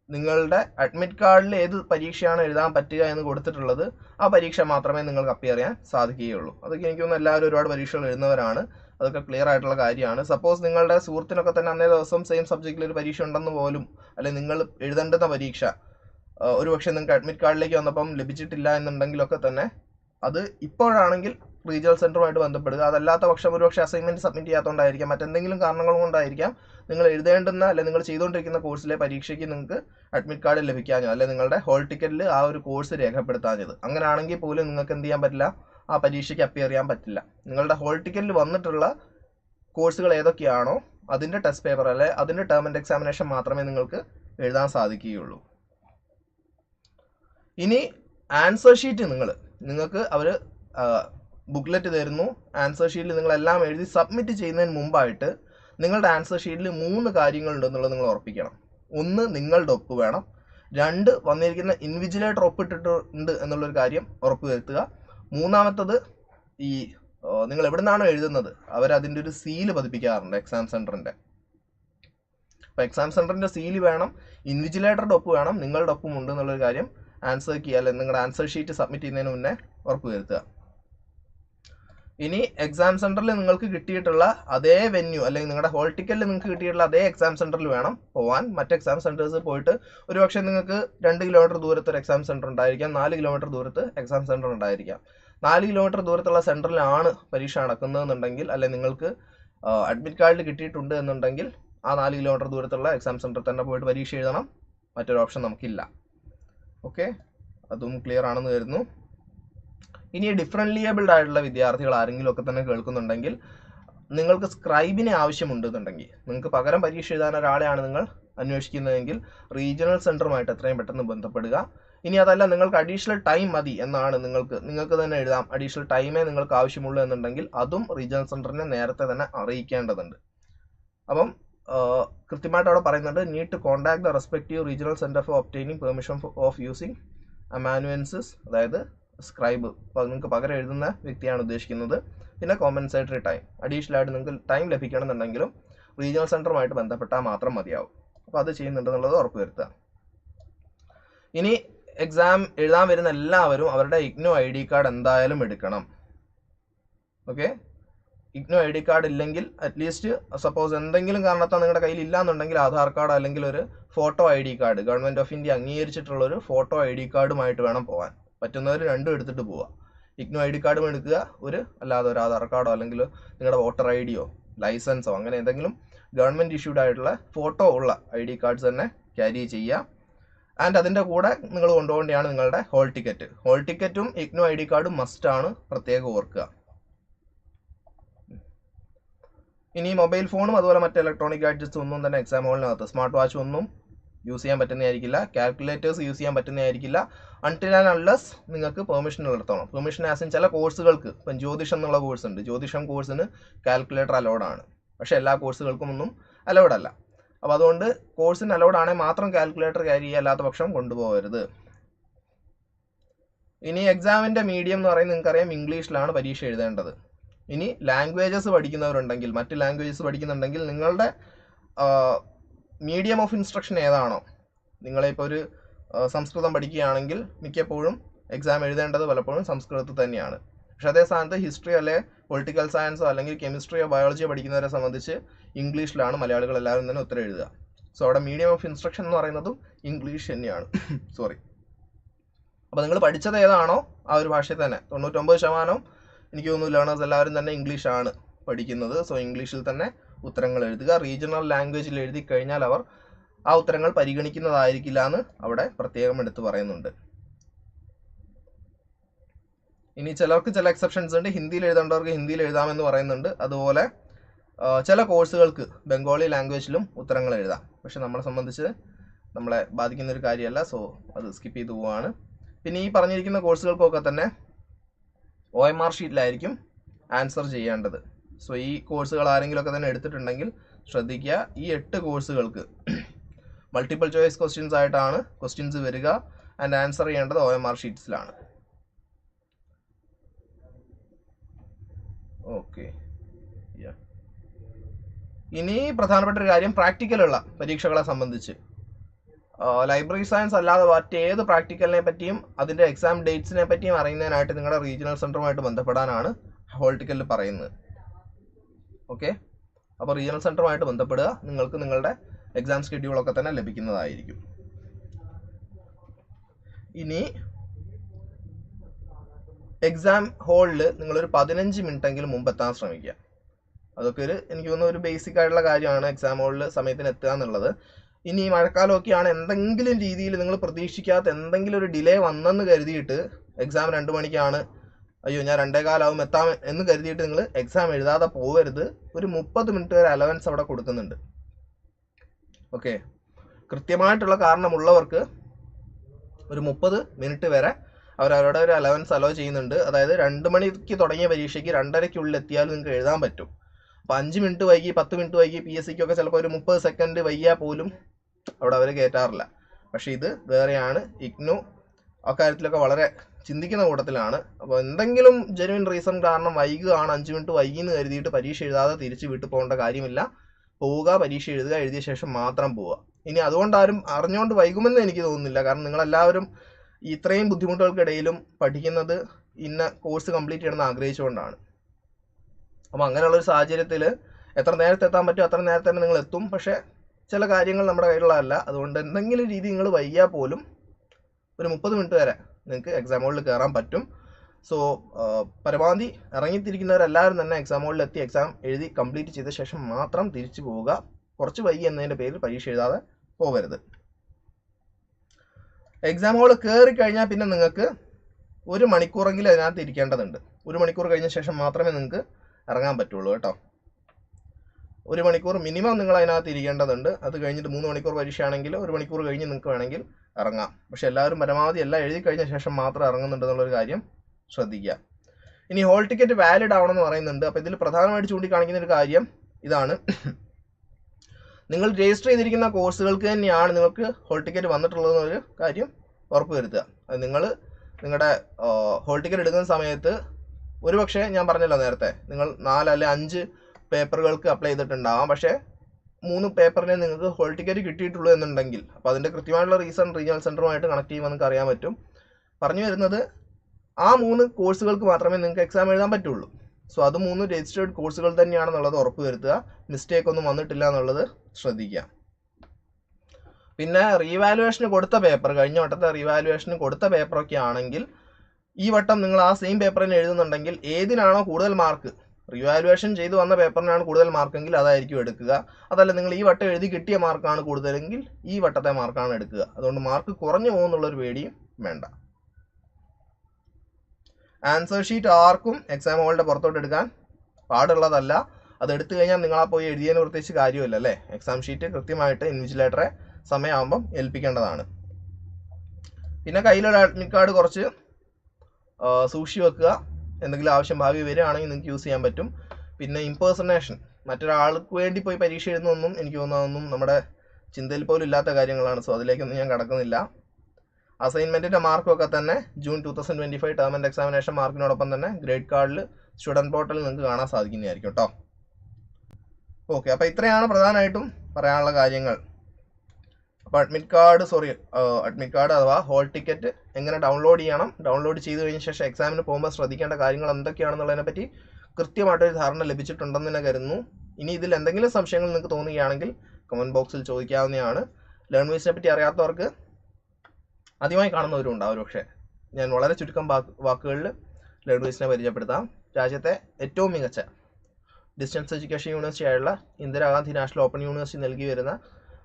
നിങ്ങളുടെ അഡ്മിറ്റ് കാർഡിൽ ഏത് പരീക്ഷയാണ് എഴുതാൻ പറ്റുക എന്ന് കൊടുത്തിട്ടുള്ളത് ആ പരീക്ഷ മാത്രമേ നിങ്ങൾക്ക് അപ്പിയർ ചെയ്യാൻ സാധിക്കുകയുള്ളൂ. അതൊക്കെ എനിക്ക് തോന്നുന്നു എല്ലാവരും ഒരുപാട് പരീക്ഷകൾ എഴുതുന്നവരാണ്. അതൊക്കെ ക്ലിയർ ആയിട്ടുള്ള കാര്യമാണ്. സപ്പോസ് നിങ്ങളുടെ സുഹൃത്തിനൊക്കെ തന്നെ അന്നേ ദിവസം സെയിം സബ്ജക്റ്റിൽ ഒരു പരീക്ഷ ഉണ്ടെന്ന് പോലും അല്ലെങ്കിൽ നിങ്ങൾ എഴുതേണ്ടുന്ന പരീക്ഷ ഒരു പക്ഷേ നിങ്ങൾക്ക് അഡ്മിറ്റ് കാർഡിലേക്ക് വന്നപ്പം ലഭിച്ചിട്ടില്ല എന്നുണ്ടെങ്കിലൊക്കെ തന്നെ അത് ഇപ്പോഴാണെങ്കിൽ റീജിയണൽ സെന്ററുമായിട്ട് ബന്ധപ്പെടുക. അതല്ലാത്ത പക്ഷം ഒരുപക്ഷെ അസൈൻമെന്റ് സബ്മിറ്റ് ചെയ്യാത്തതുകൊണ്ടായിരിക്കാം മറ്റെന്തെങ്കിലും കാരണങ്ങൾ കൊണ്ടായിരിക്കാം നിങ്ങൾ എഴുതേണ്ടുന്ന അല്ലെങ്കിൽ നിങ്ങൾ ചെയ്തുകൊണ്ടിരിക്കുന്ന കോഴ്സിലെ പരീക്ഷയ്ക്ക് നിങ്ങൾക്ക് അഡ്മിറ്റ് കാർഡ് ലഭിക്കാഞ്ഞോ. അല്ലെങ്കിൽ നിങ്ങളുടെ ഹോൾ ടിക്കറ്റിൽ ആ ഒരു കോഴ്സ് രേഖപ്പെടുത്താഞ്ഞത്. അങ്ങനെയാണെങ്കിൽ പോലും നിങ്ങൾക്ക് എന്ത് ചെയ്യാൻ പറ്റില്ല? ആ പരീക്ഷയ്ക്ക് അപ്പിയർ ചെയ്യാൻ പറ്റില്ല. നിങ്ങളുടെ ഹോൾ ടിക്കറ്റിൽ വന്നിട്ടുള്ള കോഴ്സുകൾ ഏതൊക്കെയാണോ അതിന്റെ ടെസ്റ്റ് പേപ്പർ അല്ലെ അതിന്റെ ടേം ആൻഡ് എക്സാമിനേഷൻ മാത്രമേ നിങ്ങൾക്ക് എഴുതാൻ സാധിക്കുകയുള്ളൂ. ഇനി ആൻസർ ഷീറ്റ് നിങ്ങൾ നിങ്ങൾക്ക് അവർ ബുക്ക്ലെറ്റ് തരുന്നു. ആൻസർ ഷീറ്റിൽ നിങ്ങളെല്ലാം എഴുതി സബ്മിറ്റ് ചെയ്യുന്നതിന് മുമ്പായിട്ട് നിങ്ങളുടെ ആൻസർ ഷീറ്റിൽ മൂന്ന് കാര്യങ്ങളുണ്ടെന്നുള്ളത് നിങ്ങൾ ഉറപ്പിക്കണം. ഒന്ന് നിങ്ങളുടെ ഒപ്പ് വേണം. രണ്ട് വന്നിരിക്കുന്ന ഇൻവിജിലേറ്റർ ഒപ്പിട്ടിട്ടുണ്ട് എന്നുള്ളൊരു കാര്യം ഉറപ്പുവരുത്തുക മൂന്നാമത്തത് ഈ നിങ്ങൾ എവിടെ നിന്നാണോ എഴുതുന്നത് അവരതിന്റെ ഒരു സീൽ പതിപ്പിക്കാറുണ്ട് എക്സാം സെന്ററിന്റെ അപ്പോൾ എക്സാം സെന്ററിന്റെ സീൽ വേണം ഇൻവിജിലേറ്ററുടെ ഒപ്പ് വേണം നിങ്ങളുടെ ഒപ്പും ഉണ്ട് എന്നുള്ളൊരു കാര്യം ആൻസർ കീ അല്ലെങ്കിൽ നിങ്ങളുടെ ആൻസർ ഷീറ്റ് സബ്മിറ്റ് ചെയ്യുന്നതിന് മുന്നേ ഉറപ്പ് വരുത്തുക. ഇനി എക്സാം സെന്ററിൽ നിങ്ങൾക്ക് കിട്ടിയിട്ടുള്ള അതേ വെന്യൂ അല്ലെങ്കിൽ നിങ്ങളുടെ ഹോൾ ടിക്കറ്റിൽ നിങ്ങൾക്ക് കിട്ടിയിട്ടുള്ള അതേ എക്സാം സെന്ററിൽ വേണം പോവാൻ. മറ്റ് എക്സാം സെന്റേഴ്സ് പോയിട്ട് ഒരുപക്ഷെ നിങ്ങൾക്ക് രണ്ട് കിലോമീറ്റർ ദൂരത്ത് ഒരു എക്സാം സെന്റർ ഉണ്ടായിരിക്കാം നാല് കിലോമീറ്റർ ദൂരത്ത് എക്സാം സെന്റർ ഉണ്ടായിരിക്കാം. നാല് കിലോമീറ്റർ ദൂരത്തുള്ള സെന്ററിലാണ് പരീക്ഷ നടക്കുന്നതെന്നുണ്ടെങ്കിൽ അല്ലെങ്കിൽ നിങ്ങൾക്ക് അഡ്മിറ്റ് കാർഡിൽ കിട്ടിയിട്ടുണ്ട് എന്നുണ്ടെങ്കിൽ ആ നാല് കിലോമീറ്റർ ദൂരത്തുള്ള എക്സാം സെന്ററിൽ തന്നെ പോയിട്ട് പരീക്ഷ എഴുതണം. മറ്റൊരു ഓപ്ഷൻ നമുക്കില്ല. ഓക്കെ അതും ക്ലിയർ ആണെന്ന് കരുതുന്നു. ഇനി ഡിഫറെന്റ്ലി ഏബിൾഡ് ആയിട്ടുള്ള വിദ്യാർത്ഥികൾ ആരെങ്കിലും ഒക്കെ തന്നെ കേൾക്കുന്നുണ്ടെങ്കിൽ നിങ്ങൾക്ക് സ്ക്രൈബിനെ ആവശ്യമുണ്ടെന്നുണ്ടെങ്കിൽ നിങ്ങൾക്ക് പകരം പരീക്ഷ എഴുതാൻ ഒരാളെയാണ് നിങ്ങൾ അന്വേഷിക്കുന്നതെങ്കിൽ റീജിയണൽ സെന്ററുമായിട്ട് എത്രയും പെട്ടെന്ന് ബന്ധപ്പെടുക. ഇനി അതല്ല നിങ്ങൾക്ക് അഡീഷണൽ ടൈം മതി എന്നാണ് നിങ്ങൾക്ക് നിങ്ങൾക്ക് തന്നെ എഴുതാം. അഡീഷണൽ ടൈമേ നിങ്ങൾക്ക് ആവശ്യമുള്ളൂ എന്നുണ്ടെങ്കിൽ അതും റീജിയണൽ സെന്ററിനെ നേരത്തെ തന്നെ അറിയിക്കേണ്ടതുണ്ട്. അപ്പം കൃത്യമായിട്ട് അവിടെ പറയുന്നുണ്ട് need to contact the respective regional centre for obtaining permission of using amanuenses അതായത് സ്ക്രൈബ് നിങ്ങൾക്ക് പകരം എഴുതുന്ന വ്യക്തിയാണ് ഉദ്ദേശിക്കുന്നത്. പിന്നെ കോമ്പൻസേറ്ററി ടൈം അഡീഷണൽ ആയിട്ട് നിങ്ങൾക്ക് ടൈം ലഭിക്കണമെന്നുണ്ടെങ്കിലും റീജിയണൽ സെന്ററുമായിട്ട് ബന്ധപ്പെട്ടാൽ മാത്രം മതിയാവും. അപ്പോൾ അത് ചെയ്യുന്നുണ്ടെന്നുള്ളത് ഉറപ്പുവരുത്തുക. ഇനി എക്സാം എഴുതാൻ വരുന്ന എല്ലാവരും അവരുടെ ഇഗ്നോ ഐ ഡി കാർഡ് എന്തായാലും എടുക്കണം. Okay IGNOU I D card ഇല്ലെങ്കിൽ അറ്റ്ലീസ്റ്റ് സപ്പോസ് എന്തെങ്കിലും കാരണത്താൽ നിങ്ങളുടെ കയ്യിൽ ഇല്ലാന്നുണ്ടെങ്കിൽ ആധാർ കാർഡ് അല്ലെങ്കിൽ ഒരു photo I D card government of India അംഗീകരിച്ചിട്ടുള്ള ഒരു ഫോട്ടോ ഐ ഡി കാർഡുമായിട്ട് വേണം പോകാൻ പറ്റുന്നവർ രണ്ടും എടുത്തിട്ട് പോവുക. ഇഗ്നോ ഐ ഡി കാർഡും എടുക്കുക. ഒരു അല്ലാതെ ഒരു ആധാർ കാർഡോ അല്ലെങ്കിൽ നിങ്ങളുടെ വോട്ടർ ഐ ഡിയോ ലൈസൻസോ അങ്ങനെ എന്തെങ്കിലും ഗവൺമെന്റ് ഇഷ്യൂഡ് ആയിട്ടുള്ള ഫോട്ടോ ഉള്ള ഐ ഡി കാർഡ്സ് തന്നെ ക്യാരി ചെയ്യുക. ആൻഡ് അതിന്റെ കൂടെ നിങ്ങൾ കൊണ്ടുപോകേണ്ടതാണ് നിങ്ങളുടെ ഹോൾ ടിക്കറ്റ്. ഹോൾ ടിക്കറ്റും ഇഗ്നോ ഐ ഡി കാർഡും ആണ് പ്രത്യേകം ഓർക്കുക. ഇനി മൊബൈൽ ഫോണും അതുപോലെ മറ്റ് ഇലക്ട്രോണിക് ഗാഡ്ജറ്റ്സ് ഒന്നും തന്നെ എക്സാം ഹോളിനകത്ത് സ്മാർട്ട് വാച്ച് ഒന്നും യൂസ് ചെയ്യാൻ പറ്റുന്നതായിരിക്കില്ല. കാൽക്കുലേറ്റേഴ്സ് യൂസ് ചെയ്യാൻ പറ്റുന്നതായിരിക്കില്ല. അൺടിൽ ആൻഡ് അൺലെസ് നിങ്ങൾക്ക് പെർമിഷൻ നടത്തണം പെർമിഷൻ ആസ് ഇൻ ചില കോഴ്സുകൾക്ക് ഇപ്പം ജ്യോതിഷം എന്നുള്ള കോഴ്സ് ഉണ്ട്. ജ്യോതിഷം കോഴ്സിന് കാൽക്കുലേറ്റർ അലൗഡ് ആണ്. പക്ഷേ എല്ലാ കോഴ്സുകൾക്കും ഒന്നും അലൗഡ് അല്ല. അപ്പോൾ അതുകൊണ്ട് കോഴ്സിന് അലൗഡ് ആണെങ്കിൽ മാത്രം കാൽക്കുലേറ്റർ ക്യാരി ചെയ്യുക അല്ലാത്ത പക്ഷം കൊണ്ടുപോകരുത്. ഇനി എക്സാമിന്റെ മീഡിയം എന്ന് പറയുന്നത് നിങ്ങൾക്കറിയാം ഇംഗ്ലീഷിലാണ് പരീക്ഷ എഴുതേണ്ടത്. ഇനി ലാംഗ്വേജസ് പഠിക്കുന്നവരുണ്ടെങ്കിൽ മറ്റ് ലാംഗ്വേജസ് പഠിക്കുന്നുണ്ടെങ്കിൽ നിങ്ങളുടെ മീഡിയം ഓഫ് ഇൻസ്ട്രക്ഷൻ ഏതാണോ? നിങ്ങളിപ്പോൾ ഒരു സംസ്കൃതം പഠിക്കുകയാണെങ്കിൽ മിക്കപ്പോഴും എക്സാം എഴുതേണ്ടത് പലപ്പോഴും സംസ്കൃതത്തിൽ തന്നെയാണ്. പക്ഷെ അതേ സ്ഥാനത്ത് ഹിസ്റ്ററി അല്ലെ പൊളിറ്റിക്കൽ സയൻസോ അല്ലെങ്കിൽ കെമിസ്ട്രിയോ ബയോളജിയോ പഠിക്കുന്നവരെ സംബന്ധിച്ച് ഇംഗ്ലീഷിലാണ് മലയാളികൾ എല്ലാവരും തന്നെ ഉത്തരം എഴുതുക. സോ അവിടെ മീഡിയം ഓഫ് ഇൻസ്ട്രക്ഷൻ എന്ന് പറയുന്നതും ഇംഗ്ലീഷ് തന്നെയാണ്. *coughs* സോറി അപ്പോൾ നിങ്ങൾ പഠിച്ചത് ഏതാണോ ആ ഒരു ഭാഷയിൽ തന്നെ. തൊണ്ണൂറ്റൊമ്പത് ശതമാനം എനിക്ക് തോന്നുന്നു ലേണേഴ്സ് എല്ലാവരും തന്നെ ഇംഗ്ലീഷാണ് പഠിക്കുന്നത്. സോ ഇംഗ്ലീഷിൽ തന്നെ ഉത്തരങ്ങൾ എഴുതുക. റീജിയണൽ ലാംഗ്വേജിൽ എഴുതി കഴിഞ്ഞാൽ അവർ ആ ഉത്തരങ്ങൾ പരിഗണിക്കുന്നതായിരിക്കില്ല എന്ന് അവിടെ പ്രത്യേകം എടുത്ത് പറയുന്നുണ്ട്. ഇനി ചിലർക്ക് ചില എക്സെപ്ഷൻസ് ഉണ്ട്. ഹിന്ദിയിൽ എഴുതേണ്ടവർക്ക് ഹിന്ദിയിൽ എഴുതാമെന്ന് പറയുന്നുണ്ട്. അതുപോലെ ചില കോഴ്സുകൾക്ക് ബംഗാളി ലാംഗ്വേജിലും ഉത്തരങ്ങൾ എഴുതാം. പക്ഷെ നമ്മളെ സംബന്ധിച്ച് നമ്മളെ ബാധിക്കുന്ന ഒരു കാര്യമല്ല. സോ അത് സ്കിപ്പ് ചെയ്തു പോവാണ്. പിന്നെ ഈ പറഞ്ഞിരിക്കുന്ന കോഴ്സുകൾക്കൊക്കെ തന്നെ ഒ എം ആർ ഷീറ്റിലായിരിക്കും ആൻസർ ചെയ്യേണ്ടത്. സോ ഈ കോഴ്സുകൾ ആരെങ്കിലുമൊക്കെ തന്നെ എടുത്തിട്ടുണ്ടെങ്കിൽ ശ്രദ്ധിക്കുക. ഈ എട്ട് കോഴ്സുകൾക്ക് മൾട്ടിപ്പിൾ ചോയ്സ് ക്വസ്റ്റ്യൻസ് ആയിട്ടാണ് ക്വസ്റ്റ്യൻസ് വരിക ആൻഡ് ആൻസർ ചെയ്യേണ്ടത് ഒ എം ആർ ഷീറ്റ്സിലാണ് ഓക്കെ ഇനി പ്രധാനപ്പെട്ട ഒരു കാര്യം പ്രാക്ടിക്കലുള്ള പരീക്ഷകളെ സംബന്ധിച്ച്. ലൈബ്രറി സയൻസ് അല്ലാതെ മറ്റേത് പ്രാക്ടിക്കലിനെ പറ്റിയും അതിന്റെ എക്സാം ഡേറ്റ്സിനെ പറ്റിയും അറിയുന്നതിനായിട്ട് നിങ്ങളുടെ റീജിയണൽ സെന്ററുമായിട്ട് ബന്ധപ്പെടാനാണ് ഹോൾട്ടിക്കലിൽ പറയുന്നത്. ഓക്കെ? അപ്പോൾ റീജിയണൽ സെന്ററുമായിട്ട് ബന്ധപ്പെടുക. നിങ്ങൾക്ക് നിങ്ങളുടെ എക്സാം ഷെഡ്യൂളൊക്കെ തന്നെ ലഭിക്കുന്നതായിരിക്കും. ഇനി എക്സാം ഹോളിൽ നിങ്ങളൊരു പതിനഞ്ച് മിനിറ്റെങ്കിലും മുമ്പ് എത്താൻ ശ്രമിക്കുക. അതൊക്കെ ഒരു എനിക്ക് തോന്നുന്ന ഒരു ബേസിക് ആയിട്ടുള്ള കാര്യമാണ് എക്സാം ഹോളിൽ സമയത്തിന് എത്തുക എന്നുള്ളത്. ഇനി മഴക്കാലമൊക്കെയാണ് എന്തെങ്കിലും രീതിയിൽ നിങ്ങൾ പ്രതീക്ഷിക്കാത്ത എന്തെങ്കിലും ഒരു ഡിലേ വന്നെന്ന് കരുതിയിട്ട് എക്സാം രണ്ട് മണിക്കാണ് അയ്യോ ഞാൻ രണ്ടേ കാലാവും എത്താം എന്ന് കരുതിയിട്ട് നിങ്ങൾ എക്സാം എഴുതാതെ പോകരുത് ഒരു മുപ്പത് മിനിറ്റ് വരെ അലവൻസ് അവിടെ കൊടുക്കുന്നുണ്ട്. ഓക്കെ കൃത്യമായിട്ടുള്ള കാരണമുള്ളവർക്ക് ഒരു മുപ്പത് മിനിറ്റ് വരെ അവരവരുടെ ഒരു അലവൻസ് അലോ ചെയ്യുന്നുണ്ട്. അതായത് രണ്ട് മണിക്ക് തുടങ്ങിയ പരീക്ഷയ്ക്ക് രണ്ടരയ്ക്കുള്ളിൽ എത്തിയാലും നിങ്ങൾക്ക് എഴുതാൻ പറ്റും. അപ്പോൾ അഞ്ച് മിനിറ്റ് വൈകി പത്ത് മിനിറ്റ് വൈകി പി എസ് സിക്കൊക്കെ ചിലപ്പോൾ ഒരു മുപ്പത് സെക്കൻഡ് വൈകിയാൽ പോലും അവിടെ അവർ കയറ്റാറില്ല പക്ഷേ ഇത് വേറെയാണ്. ഇഗ്നോ അക്കാര്യത്തിലൊക്കെ വളരെ ചിന്തിക്കുന്ന കൂട്ടത്തിലാണ്. അപ്പോൾ എന്തെങ്കിലും ജെനുവിൻ റീസൺ കാരണം വൈകുകയാണ് അഞ്ച് മിനിറ്റ് വൈകി എന്ന് കരുതിയിട്ട് പരീക്ഷ എഴുതാതെ തിരിച്ച് വീട്ടിൽ പോകേണ്ട കാര്യമില്ല. പോവുക പരീക്ഷ എഴുതുക എഴുതിയ ശേഷം മാത്രം പോവുക. ഇനി അതുകൊണ്ട് ആരും അറിഞ്ഞുകൊണ്ട് വൈകുമെന്ന് എനിക്ക് തോന്നുന്നില്ല. കാരണം നിങ്ങളെല്ലാവരും ഇത്രയും ബുദ്ധിമുട്ടുകൾക്കിടയിലും പഠിക്കുന്നത് ഇന്ന കോഴ്സ് കംപ്ലീറ്റ് ചെയ്യണമെന്ന് ആഗ്രഹിച്ചുകൊണ്ടാണ്. അപ്പോൾ അങ്ങനെയുള്ളൊരു സാഹചര്യത്തിൽ എത്ര നേരത്തെ എത്താൻ പറ്റും അത്ര നേരത്തെ തന്നെ നിങ്ങൾ എത്തും. പക്ഷേ ചില കാര്യങ്ങൾ നമ്മുടെ കയ്യിലുള്ളതല്ല. അതുകൊണ്ട് എന്തെങ്കിലും രീതി നിങ്ങൾ വൈകിയാൽ പോലും ഒരു മുപ്പത് മിനിറ്റ് വരെ നിങ്ങൾക്ക് എക്സാം ഹോളിൽ കയറാൻ പറ്റും. സോ പരമാവധി ഇറങ്ങിത്തിരിക്കുന്നവരെല്ലാവരും തന്നെ എക്സാം ഹോളിൽ എത്തി എക്സാം എഴുതി കംപ്ലീറ്റ് ചെയ്ത ശേഷം മാത്രം തിരിച്ചു പോവുക. കുറച്ച് വൈകി എന്നതിന്റെ പേരിൽ പരീക്ഷ എഴുതാതെ പോകരുത്. എക്സാം ഹോൾ കയറി കഴിഞ്ഞാൽ പിന്നെ നിങ്ങൾക്ക് ഒരു മണിക്കൂറെങ്കിലും അതിനകത്ത് ഇരിക്കേണ്ടതുണ്ട്. ഒരു മണിക്കൂർ കഴിഞ്ഞ ശേഷം മാത്രമേ നിങ്ങൾക്ക് ഇറങ്ങാൻ പറ്റുള്ളൂ കേട്ടോ. ഒരു മണിക്കൂർ മിനിമം നിങ്ങൾ അതിനകത്ത് ഇരിക്കേണ്ടതുണ്ട്. അത് കഴിഞ്ഞിട്ട് മൂന്ന് മണിക്കൂർ പരീക്ഷയാണെങ്കിൽ ഒരു മണിക്കൂർ കഴിഞ്ഞ് നിങ്ങൾക്ക് വേണമെങ്കിൽ ഇറങ്ങാം. പക്ഷെ എല്ലാവരും പരമാവധി എല്ലാം എഴുതി കഴിഞ്ഞ ശേഷം മാത്രം ഇറങ്ങുന്നുണ്ടെന്നുള്ളൊരു കാര്യം ശ്രദ്ധിക്കുക. ഇനി ഹോൾ ടിക്കറ്റ് വാലിഡ് ആവണമെന്ന് പറയുന്നുണ്ട്. അപ്പോൾ ഇതിൽ പ്രധാനമായിട്ട് ചൂണ്ടിക്കാണിക്കുന്ന ഒരു കാര്യം ഇതാണ്. നിങ്ങൾ രജിസ്റ്റർ ചെയ്തിരിക്കുന്ന കോഴ്സുകൾക്ക് തന്നെയാണ് നിങ്ങൾക്ക് ഹോൾ ടിക്കറ്റ് വന്നിട്ടുള്ളതെന്നൊരു കാര്യം ഉറപ്പ് വരുത്തുക അത് നിങ്ങൾ നിങ്ങളുടെ ഹോൾ ടിക്കറ്റ് എടുക്കുന്ന സമയത്ത് ഒരുപക്ഷെ ഞാൻ പറഞ്ഞല്ലോ നേരത്തെ നിങ്ങൾ നാല് അല്ലെ അഞ്ച് പേപ്പറുകൾക്ക് അപ്ലൈ ചെയ്തിട്ടുണ്ടാവാം. പക്ഷേ മൂന്ന് പേപ്പറിനെ നിങ്ങൾക്ക് ഹോൾ ടിക്കറ്റ് കിട്ടിയിട്ടുള്ളൂ എന്നുണ്ടെങ്കിൽ അപ്പോൾ അതിന്റെ കൃത്യമായിട്ടുള്ള റീസൺ റീജിയണൽ സെന്ററുമായിട്ട് കണക്ട് ചെയ്യുമ്പോൾ നിങ്ങൾക്ക് അറിയാൻ പറ്റും. പറഞ്ഞു വരുന്നത് ആ മൂന്ന് കോഴ്സുകൾക്ക് മാത്രമേ നിങ്ങൾക്ക് എക്സാം എഴുതാൻ പറ്റുള്ളൂ. സോ അത് മൂന്ന് രജിസ്റ്റേർഡ് കോഴ്സുകൾ തന്നെയാണെന്നുള്ളത് ഉറപ്പ് വരുത്തുക മിസ്റ്റേക്ക് ഒന്നും വന്നിട്ടില്ല എന്നുള്ളത് ശ്രദ്ധിക്കുക. പിന്നെ റീവാലുവേഷന് കൊടുത്ത പേപ്പർ കഴിഞ്ഞ വട്ടത്തെ റീവാലുവേഷന് കൊടുത്ത പേപ്പറൊക്കെ ആണെങ്കിൽ ഈ വട്ടം നിങ്ങൾ ആ സെയിം പേപ്പറിന് എഴുതുന്നുണ്ടെങ്കിൽ ഏതിനാണോ കൂടുതൽ മാർക്ക് റിവാലുവേഷൻ ചെയ്തു വന്ന പേപ്പറിനാണ് കൂടുതൽ മാർക്കെങ്കിൽ അതായിരിക്കും എടുക്കുക. അതല്ല നിങ്ങൾ ഈ വട്ടം എഴുതി കിട്ടിയ മാർക്കാണ് കൂടുതലെങ്കിൽ ഈ വട്ടത്തെ മാർക്കാണ് എടുക്കുക. അതുകൊണ്ട് മാർക്ക് കുറഞ്ഞു പോകുന്നുള്ളൊരു പേടിയും വേണ്ട. ആൻസർ ഷീറ്റ് ആർക്കും എക്സാം ഹോളിന്റെ പുറത്തോട്ട് എടുക്കാൻ പാടുള്ളതല്ല. അത് എടുത്തു കഴിഞ്ഞാൽ നിങ്ങളാ പോയി എഴുതിയതിന് പ്രത്യേകിച്ച് കാര്യമില്ല അല്ലേ? എക്സാം ഷീറ്റ് കൃത്യമായിട്ട് ഇൻവിജിലേറ്ററെ സമയമാകുമ്പം ഏൽപ്പിക്കേണ്ടതാണ്. പിന്നെ കയ്യിലുള്ള അഡ്മിറ്റ് കാർഡ് കുറച്ച് സൂക്ഷിച്ച് വെക്കുക. എന്തെങ്കിലും ആവശ്യം ഭാവി വരികയാണെങ്കിൽ നിങ്ങൾക്ക് യൂസ് ചെയ്യാൻ പറ്റും. പിന്നെ ഇമ്പേഴ്സണേഷൻ മറ്റൊരാൾക്ക് വേണ്ടി പോയി പരീക്ഷ എഴുതുന്നൊന്നും എനിക്ക് തോന്നുന്നതൊന്നും നമ്മുടെ ചിന്തയിൽ പോലും ഇല്ലാത്ത കാര്യങ്ങളാണ്. സോ അതിലേക്കൊന്നും ഞാൻ കടക്കുന്നില്ല. അസൈൻമെന്റിന്റെ മാർക്കൊക്കെ തന്നെ June two thousand twenty five term and examination മാർക്കിനോടൊപ്പം തന്നെ ഗ്രേഡ് കാർഡിൽ സ്റ്റുഡന്റ് പോർട്ടലിൽ നിങ്ങൾക്ക് കാണാൻ സാധിക്കുന്നതായിരിക്കും കേട്ടോ ഓക്കെ അപ്പോൾ ഇത്രയാണ് പ്രധാനമായിട്ടും പറയാനുള്ള കാര്യങ്ങൾ. അപ്പോൾ admit card sorry admit card അഥവാ ഹോൾ ടിക്കറ്റ് എങ്ങനെ ഡൗൺലോഡ് ചെയ്യണം ഡൗൺലോഡ് ചെയ്ത് കഴിഞ്ഞ ശേഷം എക്സാമിന് പോകുമ്പോൾ ശ്രദ്ധിക്കേണ്ട കാര്യങ്ങൾ എന്തൊക്കെയാണെന്നുള്ളതിനെ പറ്റി കൃത്യമായിട്ടൊരു ധാരണ ലഭിച്ചിട്ടുണ്ടെന്ന് തന്നെ കരുതുന്നു. ഇനി ഇതിൽ എന്തെങ്കിലും സംശയങ്ങൾ നിങ്ങൾക്ക് തോന്നുകയാണെങ്കിൽ കമന്റ് ബോക്സിൽ ചോദിക്കാവുന്നതാണ്. ലേൺ വീസിനെ പറ്റി അറിയാത്തവർക്ക് ആദ്യമായി കാണുന്നവരും ഉണ്ടാവും പക്ഷേ ഞാൻ വളരെ ചുരുക്കം വാക്ക് വാക്കുകളിൽ ലേൺ വീസിനെ പരിചയപ്പെടുത്താം. രാജ്യത്തെ ഏറ്റവും മികച്ച ഡിസ്റ്റൻസ് എഡ്യൂക്കേഷൻ യൂണിവേഴ്സിറ്റി ആയുള്ള ഇന്ദിരാഗാന്ധി നാഷണൽ ഓപ്പൺ യൂണിവേഴ്സിറ്റി നൽകി വരുന്ന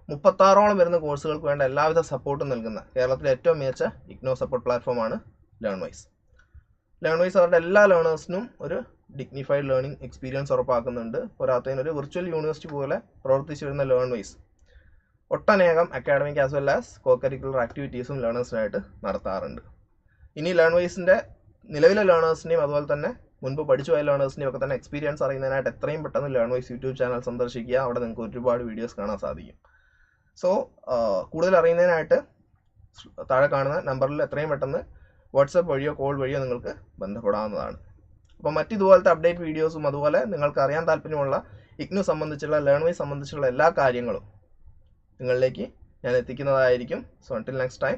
മുപ്പത്താറോളം വരുന്ന കോഴ്സുകൾക്ക് വേണ്ട എല്ലാവിധ സപ്പോർട്ടും നൽകുന്ന കേരളത്തിലെ ഏറ്റവും മികച്ച ഇഗ്നോ സപ്പോർട്ട് പ്ലാറ്റ്ഫോമാണ് ലേൺവൈസ്. ലേൺവൈസ് ലേൺ വൈസ് അവരുടെ എല്ലാ ലേണേഴ്സിനും ഒരു ഡിഗ്നിഫൈഡ് ലേണിംഗ് എക്സ്പീരിയൻസ് ഉറപ്പാക്കുന്നുണ്ട്. പോരാത്തതിന് ഒരു വിർച്വൽ യൂണിവേഴ്സിറ്റി പോലെ പ്രവർത്തിച്ചു വരുന്ന ലേൺ വൈസ് ഒട്ടനേകം academic as well as co curricular ആക്ടിവിറ്റീസും ലേണേഴ്സിനായിട്ട് നടത്താറുണ്ട്. ഇനി ലേൺ വൈസിന്റെ നിലവിലെ ലേണേഴ്സിന്റെയും അതുപോലെ തന്നെ മുൻപ് പഠിച്ചു പോയ ലേണേഴ്സിന്റെയും ഒക്കെ തന്നെ എക്സ്പീരിയൻസ് അറിയുന്നതിനായിട്ട് എത്രയും പെട്ടെന്ന് ലേൺവൈസ് യൂട്യൂബ് ചാനൽ സന്ദർശിക്കുക. അവിടെ നിങ്ങൾക്ക് ഒരുപാട് വീഡിയോസ് കാണാൻ സാധിക്കും. സോ കൂടുതൽ അറിയുന്നതിനായിട്ട് താഴെ കാണുന്ന നമ്പറിൽ എത്രയും പെട്ടെന്ന് വാട്സപ്പ് വഴിയോ കോൾ വഴിയോ നിങ്ങൾക്ക് ബന്ധപ്പെടാവുന്നതാണ്. അപ്പോൾ മറ്റിതുപോലത്തെ അപ്ഡേറ്റ് വീഡിയോസും അതുപോലെ നിങ്ങൾക്ക് അറിയാൻ താല്പര്യമുള്ള ഇഗ്നു സംബന്ധിച്ചുള്ള ലേണുമായി സംബന്ധിച്ചുള്ള എല്ലാ കാര്യങ്ങളും നിങ്ങളിലേക്ക് ഞാൻ എത്തിക്കുന്നതായിരിക്കും. So until next time